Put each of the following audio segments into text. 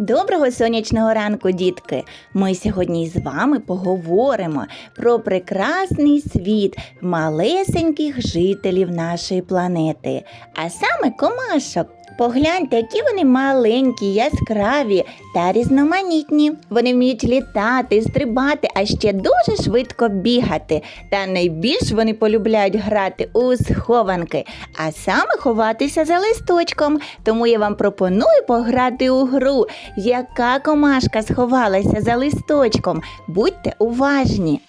Доброго сонячного ранку, дітки! Ми сьогодні з вами поговоримо про прекрасний світ малесеньких жителів нашої планети, а саме комашок. Погляньте, які вони маленькі, яскраві та різноманітні. Вони вміють літати, стрибати, а ще дуже швидко бігати. Та найбільш вони полюбляють грати у схованки, а саме ховатися за листочком. Тому я вам пропоную пограти у гру, яка комашка сховалася за листочком. Будьте уважні.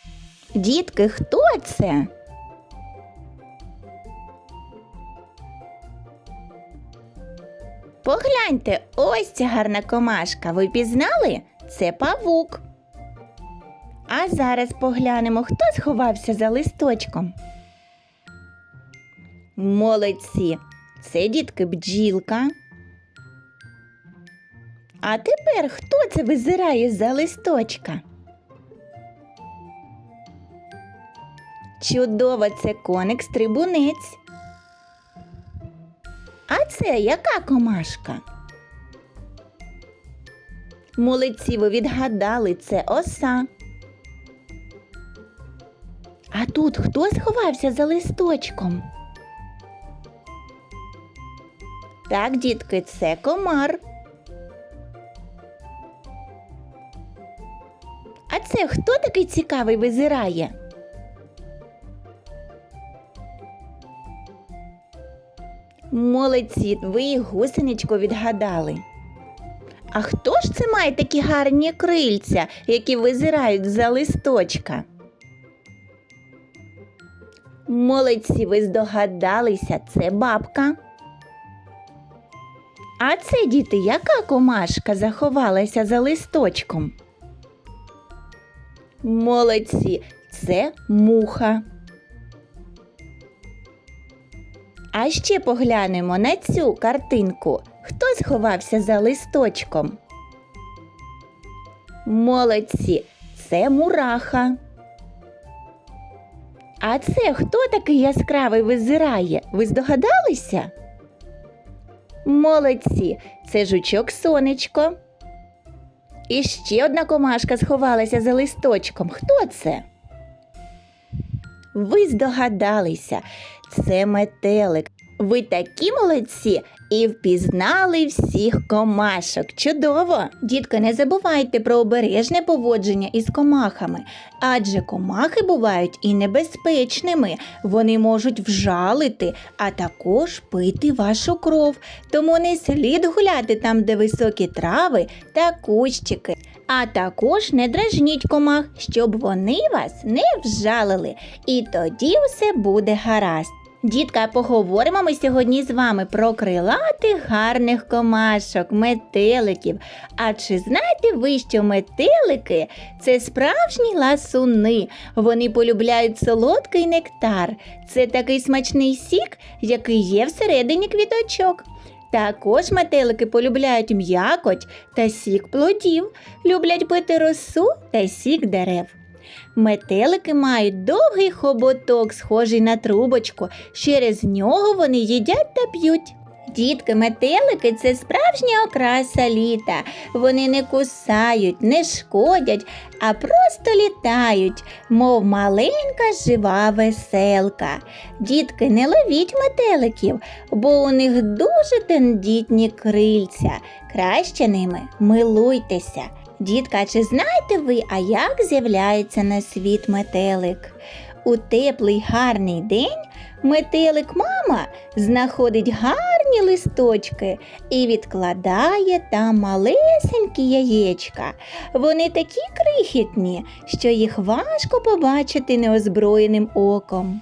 Дітки, хто це? Погляньте, ось ця гарна комашка. Ви пізнали? Це павук. А зараз поглянемо, хто сховався за листочком. Молодці. Це дітки бджілка. А тепер хто це визирає за листочка? Чудово, це коник стрибунець. А це яка комашка? Молодці, ви відгадали, це оса. А тут хто сховався за листочком? Так, дітки, це комар. А це хто такий цікавий визирає? Молодці, ви гусеничку відгадали. А хто ж це має такі гарні крильця, які визирають за листочка? Молодці, ви здогадалися, це бабка. А це, діти, яка комашка заховалася за листочком? Молодці, це муха. А ще поглянемо на цю картинку. Хто сховався за листочком? Молодці, це мураха. А це хто такий яскравий визирає? Ви здогадалися? Молодці, це жучок сонечко. І ще одна комашка сховалася за листочком. Хто це? Ви здогадалися, це метелик. Ви такі молодці і впізнали всіх комашок. Чудово! Дітки, не забувайте про обережне поводження із комахами, адже комахи бувають і небезпечними. Вони можуть вжалити, а також пити вашу кров. Тому не слід гуляти там, де високі трави та кущики. А також не дражніть комах, щоб вони вас не вжалили. І тоді все буде гаразд. Дітка, поговоримо ми сьогодні з вами про крилатих гарних комашок, метеликів. А чи знаєте ви, що метелики це справжні ласуни? Вони полюбляють солодкий нектар. Це такий смачний сік, який є всередині квіточок. Також метелики полюбляють м'якоть та сік плодів, люблять пити росу та сік дерев. Метелики мають довгий хоботок, схожий на трубочку. Через нього вони їдять та п'ють. Дітки, метелики це справжня окраса літа. Вони не кусають, не шкодять, а просто літають, мов маленька жива веселка. Дітки, не ловіть метеликів, бо у них дуже тендітні крильця. Краще ними милуйтеся. Дітка, чи знаєте ви, а як з'являється на світ метелик? У теплий гарний день метелик мама знаходить гарні листочки і відкладає там малесенькі яєчка. Вони такі крихітні, що їх важко побачити неозброєним оком.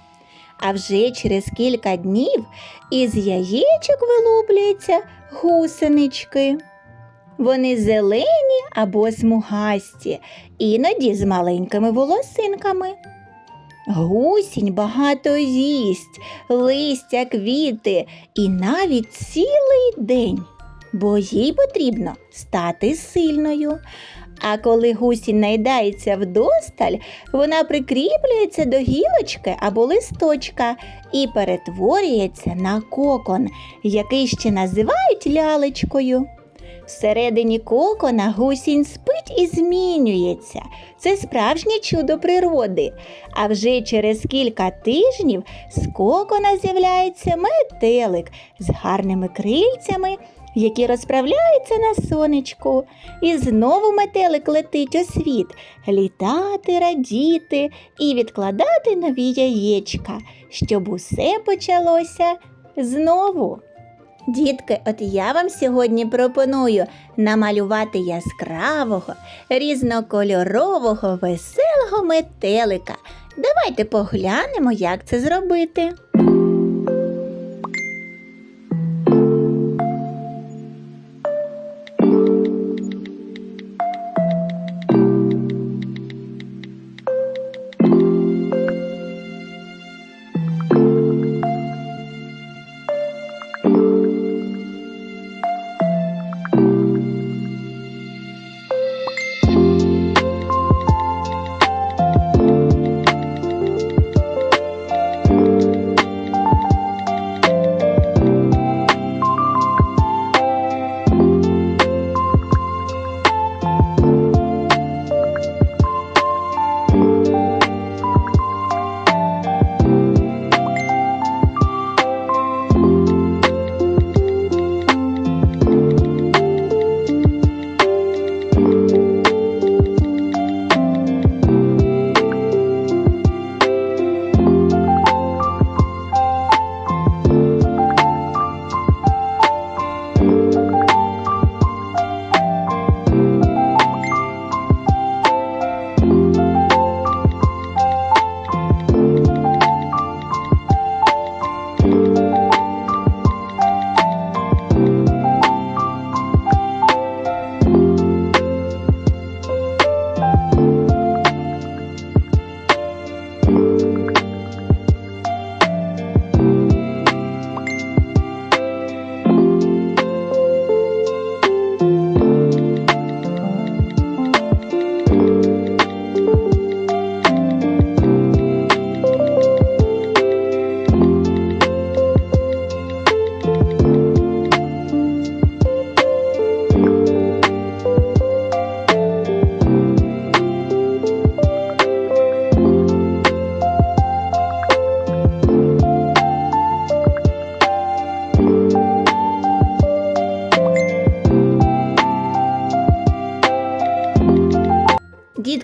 А вже через кілька днів із яєчок вилуплюються гусенички. Вони зелені або смугасті, іноді з маленькими волосинками. Гусінь багато їсть, листя, квіти і навіть цілий день, бо їй потрібно стати сильною. А коли гусінь найдається вдосталь, вона прикріплюється до гілочки або листочка і перетворюється на кокон, який ще називають лялечкою. Всередині кокона гусінь спить і змінюється. Це справжнє чудо природи. А вже через кілька тижнів з кокона з'являється метелик з гарними крильцями, які розправляються на сонечку. І знову метелик летить у світ, літати, радіти і відкладати нові яєчка, щоб усе почалося знову. Дітки, от я вам сьогодні пропоную намалювати яскравого, різнокольорового, веселого метелика. Давайте поглянемо, як це зробити.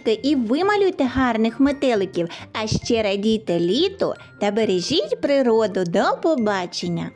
Дітки, і вималюйте гарних метеликів, а ще радійте літу та бережіть природу. До побачення!